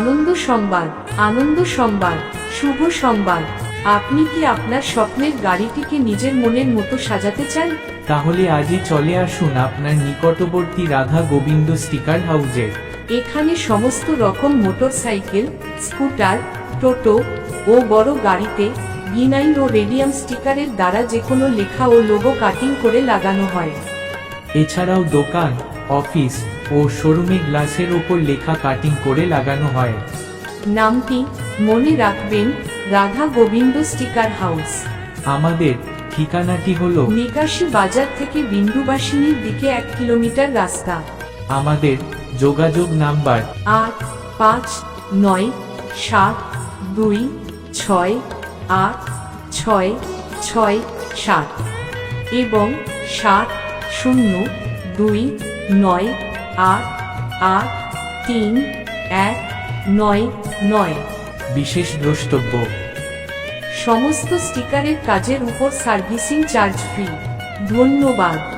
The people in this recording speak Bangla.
আনন্দ সংবাদ আনন্দ সংবাদ শুভ সংবাদ। আপনি কি আপনার স্বপ্নের গাড়িটিকে নিজের মনের মতো সাজাতে চান? তাহলে আজই চলে আসুন আপনার নিকটবর্তী রাধা গোবিন্দ স্টিকার হাউজে। এখানে সমস্ত রকম মোটরসাইকেল স্কুটার টোটো ও বড় গাড়িতে ভিনাইল ও রেডিয়াম স্টিকারের দ্বারা যে কোনো লেখা ও লোগো কাটিং করে লাগানো হয়। এছাড়াও দোকান অফিস ও শোরুমে গ্লাসের ওপর লেখা কাটিং করে লাগানো হয়। নামটি মনে রাখবেন রাধা গোবিন্দ স্টিকার হাউস। আমাদের ঠিকানাটি হলো নিকাশি বাজার থেকে বিন্দুবাসিনীর দিকে এক কিলোমিটার রাস্তা। আমাদের যোগাযোগ নাম্বার আট পাঁচ নয় সাত দুই ছয় আট ছয় ছয় সাত এবং সাত শূন্য দুই নয় আট আট তিন এক নয় নয়। বিশেষ দ্রষ্টব্য। সমস্ত স্টিকারের কাজের উপর সার্ভিসিং চার্জ ফ্রি। ধন্যবাদ।